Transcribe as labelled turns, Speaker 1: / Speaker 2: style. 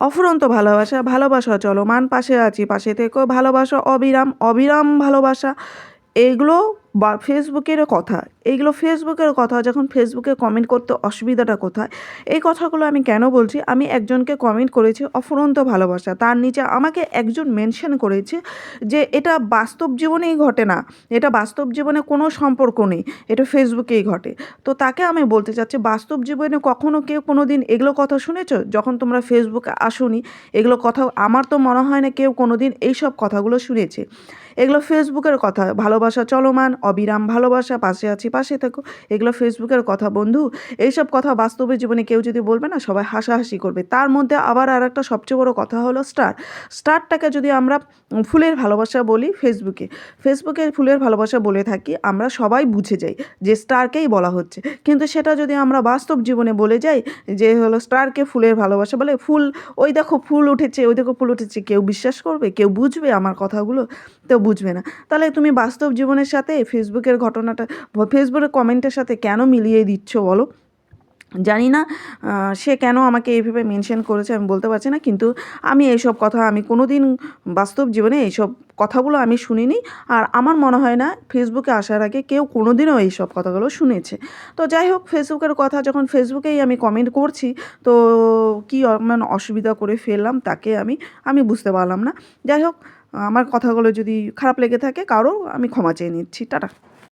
Speaker 1: অফুরন্ত ভালোবাসা ভালোবাসা চলমান পাশে আছি পাশে থেকেও ভালোবাসা অবিরাম অবিরাম ভালোবাসা। এইগুলো বা ফেসবুকের কথা, এইগুলো ফেসবুকের কথা, যখন ফেসবুকে কমেন্ট করতে অসুবিধাটা কোথায়? এই কথাগুলো আমি কেন বলছি? আমি একজনকে কমেন্ট করেছি অফুরন্ত ভালোবাসা, তার নিচে আমাকে একজন মেনশন করেছে যে এটা বাস্তব জীবনেই ঘটে না, এটা বাস্তব জীবনে কোনো সম্পর্ক নেই, এটা ফেসবুকেই ঘটে। তো তাকে আমি বলতে চাচ্ছি, বাস্তব জীবনে কখনো কেউ কোনো দিন এগুলো কথা শুনেছো? যখন তোমরা ফেসবুকে আসোনি, এগুলো কথা, আমার তো মনে হয় না কেউ কোনো দিন এইসব কথাগুলো শুনেছে। এগুলো ফেসবুকের কথা, ভালোবাসা চলমান অবিরাম ভালোবাসা, পাশে আছি, পাশে থাকো। এগুলো ফেসবুকের কথা, বন্ধু। এইসব কথা বাস্তবে জীবনে কেউ যদি বলবে না, সবাই হাসাহাসি করবে। তার মধ্যে আবার আর একটা সবচেয়ে বড় কথা হলো স্টার। স্টারটাকে যদি আমরা ফুলের ভালোবাসা বলি ফেসবুকে ফেসবুকে ফুলের ভালোবাসা বলে থাকি, আমরা সবাই বুঝে যাই যে স্টারকেই বলা হচ্ছে। কিন্তু সেটা যদি আমরা বাস্তব জীবনে বলে যাই যে হলো স্টারকে ফুলের ভালোবাসা বলে, ফুল, ওই দেখো ফুল উঠেছে, ওই দেখো ফুল উঠেছে, কেউ বিশ্বাস করবে, কেউ বুঝবে আমার কথাগুলো, তো বুঝবে না। তাহলে তুমি বাস্তব জীবনের সাথে ফেসবুকের ঘটনাটা ফেসবুকের কমেন্টের সাথে কেন মিলিয়ে দিচ্ছ বলো? জানি না সে কেন আমাকে এইভাবে মেনশন করেছে আমি বলতে পারছি না, কিন্তু আমি এইসব কথা, আমি কোনো দিন বাস্তব জীবনে এইসব কথাগুলো আমি শুনিনি, আর আমার মনে হয় না ফেসবুকে আসার আগে কেউ কোনো দিনও এইসব কথাগুলো শুনেছে। তো যাই হোক, ফেসবুকের কথা যখন ফেসবুকেই আমি কমেন্ট করছি, তো কী মানে অসুবিধা করে ফেললাম তাকে আমি আমি বুঝতে পারলাম না। যাই হোক আমার কথাগুলো যদি খারাপ লেগে থাকে কারও আমি ক্ষমা চেয়ে নিচ্ছি। টাটা।